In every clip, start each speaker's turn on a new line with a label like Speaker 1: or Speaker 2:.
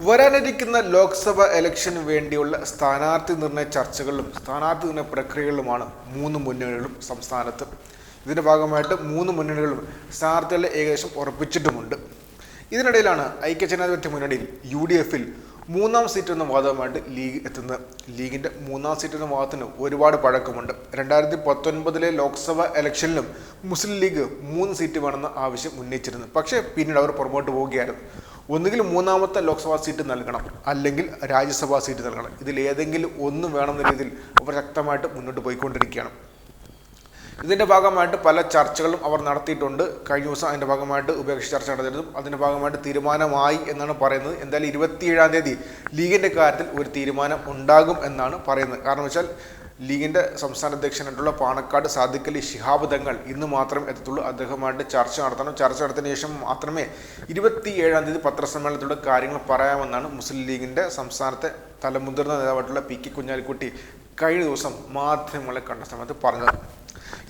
Speaker 1: വരാനിരിക്കുന്ന ലോക്സഭ ഇലക്ഷന് വേണ്ടിയുള്ള സ്ഥാനാർത്ഥി നിർണയ ചർച്ചകളിലും സ്ഥാനാർത്ഥി നിർണയ പ്രക്രിയകളിലുമാണ് മൂന്ന് മുന്നണികളും സംസ്ഥാനത്ത്. ഇതിന്റെ ഭാഗമായിട്ട് മൂന്ന് മുന്നണികളും സ്ഥാനാർത്ഥികളെ ഏകദേശം ഉറപ്പിച്ചിട്ടുമുണ്ട്. ഇതിനിടയിലാണ് ഐക്യജനാധിപത്യ മുന്നണിയിൽ യു ഡി എഫിൽ മൂന്നാം സീറ്റ് എന്ന വാദവുമായിട്ട് ലീഗ് എത്തുന്നത്. ലീഗിന്റെ മൂന്നാം സീറ്റ് എന്ന വാദത്തിന് ഒരുപാട് പഴക്കമുണ്ട്. രണ്ടായിരത്തി പത്തൊൻപതിലെ ലോക്സഭ ഇലക്ഷനിലും മുസ്ലിം ലീഗ് മൂന്ന് സീറ്റ് വേണമെന്ന ആവശ്യം ഉന്നയിച്ചിരുന്നു. പക്ഷേ പിന്നീട് അവർ പുറമോട്ട് പോവുകയായിരുന്നു. ഒന്നുകിൽ മൂന്നാമത്തെ ലോക്സഭാ സീറ്റ് നൽകണം അല്ലെങ്കിൽ രാജ്യസഭാ സീറ്റ് നൽകണം. ഇതിൽ ഏതെങ്കിലും ഒന്നും വേണമെന്ന രീതിയിൽ അവർ ശക്തമായിട്ട് മുന്നോട്ട് പോയിക്കൊണ്ടിരിക്കുകയാണ്. ഇതിന്റെ ഭാഗമായിട്ട് പല ചർച്ചകളും അവർ നടത്തിയിട്ടുണ്ട്. കഴിഞ്ഞ ദിവസം അതിന്റെ ഭാഗമായിട്ട് ഉപേക്ഷ ചർച്ച നടന്നിരുന്നു. അതിന്റെ ഭാഗമായിട്ട് തീരുമാനമായി എന്നാണ് പറയുന്നത്. എന്തായാലും ഇരുപത്തിയേഴാം തീയതി ലീഗിന്റെ കാര്യത്തിൽ ഒരു തീരുമാനം ഉണ്ടാകും എന്നാണ് പറയുന്നത്. കാരണം വെച്ചാൽ ലീഗിന്റെ സംസ്ഥാന അധ്യക്ഷനായിട്ടുള്ള പാണക്കാട് സാദിഖലി ശിഹാബ് തങ്ങൾ ഇന്ന് മാത്രം എത്തത്തുള്ളൂ. അദ്ദേഹമായിട്ട് ചർച്ച നടത്തണം. ചർച്ച നടത്തിയ ശേഷം മാത്രമേ ഇരുപത്തി ഏഴാം തീയതി പത്രസമ്മേളനത്തിലൂടെ കാര്യങ്ങൾ പറയാമെന്നാണ് മുസ്ലിം ലീഗിന്റെ സംസ്ഥാനത്തെ തലമുതിർന്ന നേതാവായിട്ടുള്ള പി കെ കുഞ്ഞാലിക്കുട്ടി കഴിഞ്ഞ ദിവസം മാധ്യമങ്ങളെ കണ്ട സമയത്ത് പറഞ്ഞത്.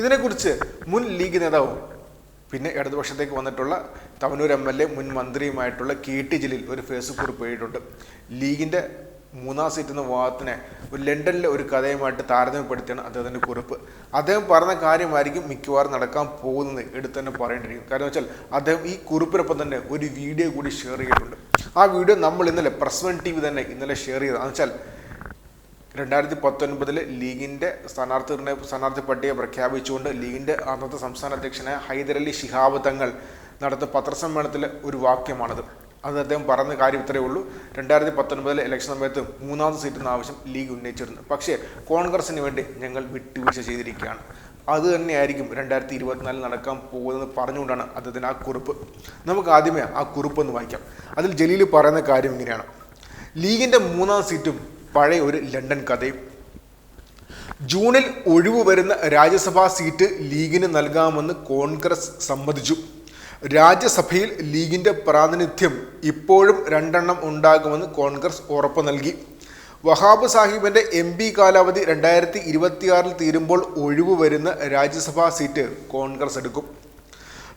Speaker 1: ഇതിനെക്കുറിച്ച് മുൻ ലീഗ് നേതാവും പിന്നെ ഇടതുപക്ഷത്തേക്ക് വന്നിട്ടുള്ള തവനൂർ എം എൽ എ മുൻ മന്ത്രിയുമായിട്ടുള്ള കെ ടി ജലീൽ ഒരു ഫേസ്ബുക്ക് കുറിപ്പ് എഴുതിയിട്ടുണ്ട്. ലീഗിന്റെ മൂന്നാം സീറ്റ് എന്ന വാദത്തിനെ ഒരു ലണ്ടനിലെ ഒരു കഥയുമായിട്ട് താരതമ്യപ്പെടുത്തിയാണ് അദ്ദേഹത്തിന്റെ കുറിപ്പ്. അദ്ദേഹം പറഞ്ഞ കാര്യമായിരിക്കും മിക്കവാറും നടക്കാൻ പോകുന്നത് എടുത്ത് തന്നെ പറയേണ്ടിയിരിക്കും. കാരണം വെച്ചാൽ അദ്ദേഹം ഈ കുറിപ്പിനൊപ്പം തന്നെ ഒരു വീഡിയോ കൂടി ഷെയർ ചെയ്തിട്ടുണ്ട്. ആ വീഡിയോ നമ്മൾ ഇന്നലെ പ്രസ് വൺ ടി വി തന്നെ ഇന്നലെ ഷെയർ ചെയ്തത് എന്ന് വെച്ചാൽ രണ്ടായിരത്തി പത്തൊൻപതിൽ ലീഗിന്റെ സ്ഥാനാർത്ഥി നിർണയ സ്ഥാനാർത്ഥി പട്ടിക പ്രഖ്യാപിച്ചുകൊണ്ട് ലീഗിന്റെ അന്നത്തെ സംസ്ഥാന അധ്യക്ഷനായ ഹൈദരലി ശിഹാബ് തങ്ങൾ നടത്തിയ പത്രസമ്മേളനത്തിലെ ഒരു വാക്യമാണത്. അത് അദ്ദേഹം പറഞ്ഞ കാര്യം ഇത്രയേ ഉള്ളൂ. രണ്ടായിരത്തി പത്തൊൻപതിലെ ഇലക്ഷൻ സമയത്ത് മൂന്നാമത് സീറ്റിന് ആവശ്യം ലീഗ് ഉന്നയിച്ചിരുന്നു. പക്ഷേ കോൺഗ്രസിന് വേണ്ടി ഞങ്ങൾ വിട്ടുവീഴ്ച ചെയ്തിരിക്കുകയാണ്. അത് തന്നെയായിരിക്കും രണ്ടായിരത്തി ഇരുപത്തിനാലിൽ നടക്കാൻ പോകുന്നത് പറഞ്ഞുകൊണ്ടാണ് അദ്ദേഹത്തിന് ആ കുറിപ്പ്. നമുക്ക് ആദ്യമേ ആ കുറിപ്പ് ഒന്ന് വായിക്കാം. അതിൽ ജലീൽ പറയുന്ന കാര്യം ഇങ്ങനെയാണ്. ലീഗിന്റെ മൂന്നാം സീറ്റും പഴയ ഒരു ലണ്ടൻ കഥയും. ജൂണിൽ ഒഴിവ് വരുന്ന രാജ്യസഭാ സീറ്റ് ലീഗിന് നൽകാമെന്ന് കോൺഗ്രസ് സമ്മതിച്ചു. രാജ്യസഭയിൽ ലീഗിന്റെ പ്രാതിനിധ്യം ഇപ്പോഴും രണ്ടെണ്ണം ഉണ്ടാകുമെന്ന് കോൺഗ്രസ് ഉറപ്പു നൽകി. വഹാബ് സാഹിബിന്റെ എം പി കാലാവധി രണ്ടായിരത്തി ഇരുപത്തിയാറിൽ തീരുമ്പോൾ ഒഴിവ് വരുന്ന രാജ്യസഭാ സീറ്റ് കോൺഗ്രസ് എടുക്കും.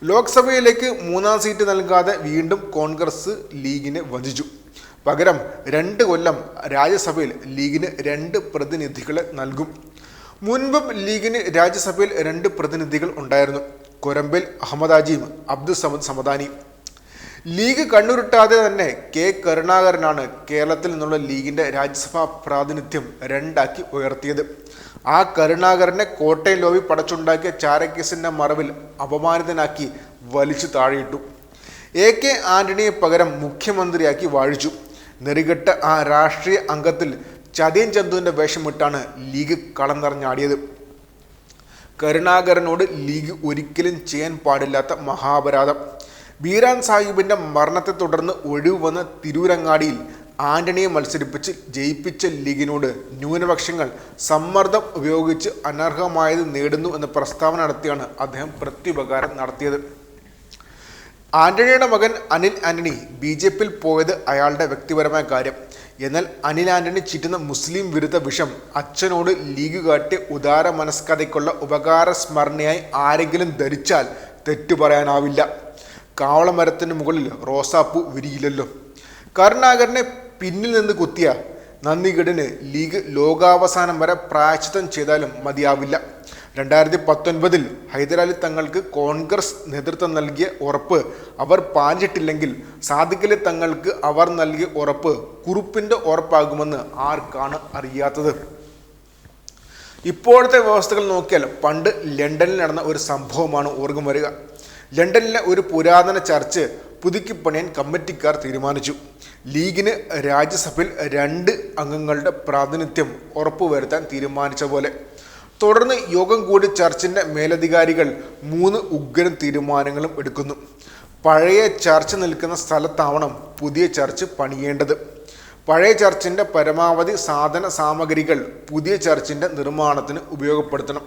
Speaker 1: ലോക്സഭയിലേക്ക് മൂന്നാം സീറ്റ് നൽകാതെ വീണ്ടും കോൺഗ്രസ് ലീഗിനെ വധിച്ചു. പകരം രണ്ട് കൊല്ലം രാജ്യസഭയിൽ ലീഗിന് രണ്ട് പ്രതിനിധികളെ നൽകും. മുൻപും ലീഗിന് രാജ്യസഭയിൽ രണ്ട് പ്രതിനിധികൾ ഉണ്ടായിരുന്നു. കൊരമ്പൽ അജീം അബ്ദുൽ സമദ് സമദാനി. ലീഗ് കണ്ണുരുട്ടാതെ തന്നെ കെ കരുണാകരനാണ് കേരളത്തിൽ നിന്നുള്ള ലീഗിന്റെ രാജ്യസഭാ പ്രാതിനിധ്യം രണ്ടാക്കി ഉയർത്തിയത്. ആ കരുണാകരനെ കോട്ടയം ലോബി പടച്ചുണ്ടാക്കിയ ചാരക്കേസിന്റെ മറവിൽ അപമാനിതനാക്കി വലിച്ചു താഴെയിട്ടു. എ കെ ആന്റണിയെ പകരം മുഖ്യമന്ത്രിയാക്കി വാഴിച്ചു. നെറികെട്ട ആ രാഷ്ട്രീയ അംഗത്തിൽ ചതിയൻ ചന്തുവിന്റെ വേഷമിട്ടാണ് ലീഗ് കളം നിറഞ്ഞാടിയത് കരുണാകരനോട് ലീഗ് ഒരിക്കലും ചെയ്യാൻ പാടില്ലാത്ത മഹാപരാധം. ബീരാൻ സാഹിബിന്റെ മരണത്തെ തുടർന്ന് ഒഴിവ് വന്ന തിരൂരങ്ങാടിയിൽ ആന്റണിയെ മത്സരിപ്പിച്ച് ജയിപ്പിച്ച ലീഗിനോട് ന്യൂനപക്ഷങ്ങൾ സമ്മർദ്ദം ഉപയോഗിച്ച് അനർഹമായത് നേടുന്നു എന്ന പ്രസ്താവന നടത്തിയാണ് അദ്ദേഹം പ്രത്യുപകാരം നടത്തിയത്. ആന്റണിയുടെ മകൻ അനിൽ ആന്റണി ബി ജെ പിയിൽ പോയത് അയാളുടെ വ്യക്തിപരമായ കാര്യം. എന്നാൽ അനിൽ ആന്റണി ചീറ്റുന്ന മുസ്ലിം വിരുദ്ധ വിഷം അച്ഛനോട് ലീഗ് കാട്ടി ഉദാര മനസ്കഥയ്ക്കുള്ള ഉപകാര സ്മരണയായി ആരെങ്കിലും ധരിച്ചാൽ തെറ്റു പറയാനാവില്ല. കാവളമരത്തിന് മുകളിൽ റോസാപ്പൂ വിരിയില്ലല്ലോ. കരുണാകരനെ പിന്നിൽ നിന്ന് കുത്തിയ നന്ദിഗഡിന് ലീഗ് ലോകാവസാനം വരെ പ്രായച്ചിത്തം ചെയ്താലും മതിയാവില്ല. രണ്ടായിരത്തി പത്തൊൻപതിൽ ഹൈദരാലി തങ്ങൾക്ക് കോൺഗ്രസ് നേതൃത്വം നൽകിയ ഉറപ്പ് അവർ പാലിച്ചിട്ടില്ലെങ്കിൽ സാദിഖലി തങ്ങൾക്ക് അവർ നൽകിയ ഉറപ്പ് കുറുപ്പിന്റെ ഉറപ്പാകുമെന്ന് ആർക്കാണ് അറിയാത്തത്? ഇപ്പോഴത്തെ വ്യവസ്ഥകൾ നോക്കിയാൽ പണ്ട് ലണ്ടനിൽ നടന്ന ഒരു സംഭവമാണ് ഓർഗം വരിക. ലണ്ടനിലെ ഒരു പുരാതന ചർച്ച് പുതുക്കിപ്പണിയാൻ കമ്മിറ്റിക്കാർ തീരുമാനിച്ചു. ലീഗിന് രാജ്യസഭയിൽ രണ്ട് അംഗങ്ങളുടെ പ്രാതിനിധ്യം ഉറപ്പുവരുത്താൻ തീരുമാനിച്ച പോലെ. തുടർന്ന് യോഗം കൂടി ചർച്ചിന്റെ മേലധികാരികൾ മൂന്ന് ഉഗ്രൻ തീരുമാനങ്ങളും എടുക്കുന്നു. പഴയ ചർച്ച് നിൽക്കുന്ന സ്ഥലത്താവണം പുതിയ ചർച്ച് പണിയേണ്ടത്. പഴയ ചർച്ചിന്റെ പരമാവധി സാധന സാമഗ്രികൾ പുതിയ ചർച്ചിന്റെ നിർമ്മാണത്തിന് ഉപയോഗപ്പെടുത്തണം.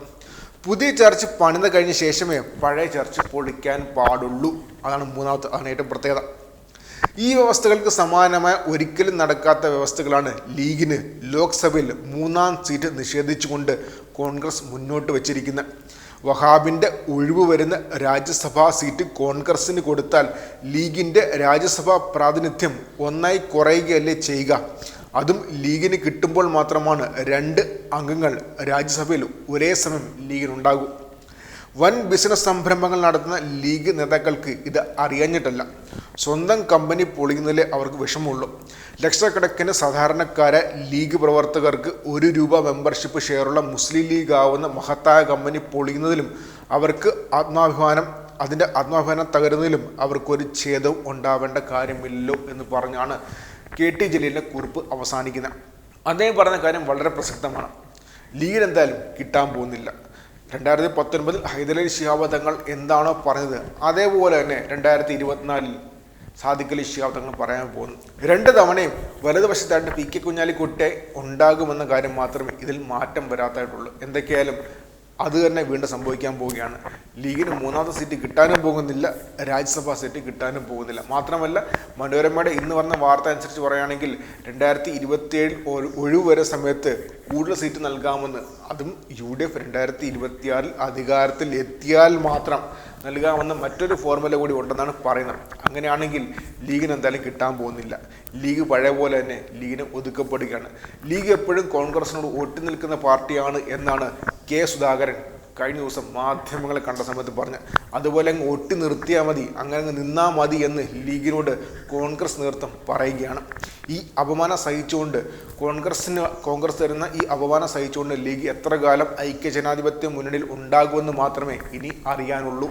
Speaker 1: പുതിയ ചർച്ച് പണിത് കഴിഞ്ഞ ശേഷമേ പഴയ ചർച്ച് പൊളിക്കാൻ പാടുള്ളൂ. അതാണ് മൂന്നാമത്തെ അതാണ് ഏറ്റവും പ്രത്യേകത. ഈ വ്യവസ്ഥകൾക്ക് സമാനമായ ഒരിക്കലും നടക്കാത്ത വ്യവസ്ഥകളാണ് ലീഗിന് ലോക്സഭയിൽ മൂന്നാം സീറ്റ് നിഷേധിച്ചുകൊണ്ട് കോൺഗ്രസ് മുന്നോട്ട് വച്ചിരിക്കുന്നത് വഹാബിന്റെ ഒഴിവ് വരുന്ന രാജ്യസഭാ സീറ്റ് കോൺഗ്രസിന് കൊടുത്താൽ ലീഗിന്റെ രാജ്യസഭാ പ്രാതിനിധ്യം ഒന്നായി കുറയുകയല്ലേ ചെയ്യുക. അതും ലീഗിന് കിട്ടുമ്പോൾ മാത്രമാണ് രണ്ട് അംഗങ്ങൾ രാജ്യസഭയിൽ ഒരേ സമയം ലീഗിനുണ്ടാകൂ. വൻ ബിസിനസ് സംരംഭങ്ങൾ നടത്തുന്ന ലീഗ് നേതാക്കൾക്ക് ഇത് അറിയാഞ്ഞിട്ടല്ല. സ്വന്തം കമ്പനി പൊളിയുന്നതിലേ അവർക്ക് വിഷമമുള്ളൂ. ലക്ഷക്കണക്കിന് സാധാരണക്കാരെ ലീഗ് പ്രവർത്തകർക്ക് ഒരു രൂപ മെമ്പർഷിപ്പ് ഷെയറുള്ള മുസ്ലിം ലീഗ് ആവുന്ന മഹത്തായ കമ്പനി പൊളിയുന്നതിലും അവർക്ക് ആത്മാഭിമാനം അതിന്റെ ആത്മാഭിമാനം തകരുന്നതിലും അവർക്കൊരു ഛേദവും ഉണ്ടാവേണ്ട കാര്യമില്ലല്ലോ എന്ന് പറഞ്ഞാണ് കെ ടി ജലീലിന്റെ കുറിപ്പ് അവസാനിക്കുന്നത്. അദ്ദേഹം പറഞ്ഞ കാര്യം വളരെ പ്രസക്തമാണ്. ലീഗിന് എന്തായാലും കിട്ടാൻ പോകുന്നില്ല. രണ്ടായിരത്തി പത്തൊൻപതിൽ ഹൈദരലി ശിഹാബ് തങ്ങൾ എന്താണോ പറഞ്ഞത് അതേപോലെ തന്നെ രണ്ടായിരത്തി ഇരുപത്തിനാലിൽ സാദിഖലി ശിഹാബ് തങ്ങൾ പറയാൻ പോകുന്നു. രണ്ട് തവണയും വലതുവശത്തായിട്ട് പി കെ കുഞ്ഞാലിക്കുട്ടെ ഉണ്ടാകുമെന്ന കാര്യം മാത്രമേ ഇതിൽ മാറ്റം വരാത്തായിട്ടുള്ളൂ. എന്തൊക്കെയായാലും അത് തന്നെ വീണ്ടും സംഭവിക്കാൻ പോവുകയാണ്. ലീഗിന് മൂന്നാമത്തെ സീറ്റ് കിട്ടാനും പോകുന്നില്ല. രാജ്യസഭാ സീറ്റ് കിട്ടാനും പോകുന്നില്ല. മാത്രമല്ല മനോരമയുടെ ഇന്ന് വന്ന വാർത്ത അനുസരിച്ച് പറയുകയാണെങ്കിൽ രണ്ടായിരത്തി ഇരുപത്തിയേഴിൽ ഒഴിവ് വരെ സമയത്ത് കൂടുതൽ സീറ്റ് നൽകാമെന്ന് അതും യു ഡി എഫ് രണ്ടായിരത്തി ഇരുപത്തിയാറിൽ അധികാരത്തിൽ എത്തിയാൽ മാത്രം നൽകാമെന്ന മറ്റൊരു ഫോർമുല കൂടി ഉണ്ടെന്നാണ് പറയുന്നത്. അങ്ങനെയാണെങ്കിൽ ലീഗിന് എന്തായാലും കിട്ടാൻ പോകുന്നില്ല. ലീഗ് പഴയ പോലെ തന്നെ ലീഗിന് ഒതുക്കപ്പെടുകയാണ്. ലീഗ് എപ്പോഴും കോൺഗ്രസിനോട് ഒട്ടി നിൽക്കുന്ന പാർട്ടിയാണ് എന്നാണ് കെ സുധാകരൻ കഴിഞ്ഞ ദിവസം മാധ്യമങ്ങളെ കണ്ട സമയത്ത് പറഞ്ഞ് അതുപോലെ അങ്ങ് ഒട്ടി നിർത്തിയാൽ മതി അങ്ങനെ അങ്ങ് നിന്നാൽ മതി എന്ന് ലീഗിനോട് കോൺഗ്രസ് നേതൃത്വം പറയുകയാണ്. ഈ അപമാനം സഹിച്ചുകൊണ്ട് കോൺഗ്രസ്സിന് കോൺഗ്രസ് തരുന്ന ഈ അപമാനം സഹിച്ചുകൊണ്ട് ലീഗ് എത്ര കാലം ഐക്യ ഐക്യജനാധിപത്യ മുന്നണിയിൽ ഉണ്ടാകുമെന്ന് മാത്രമേ ഇനി അറിയാനുള്ളൂ.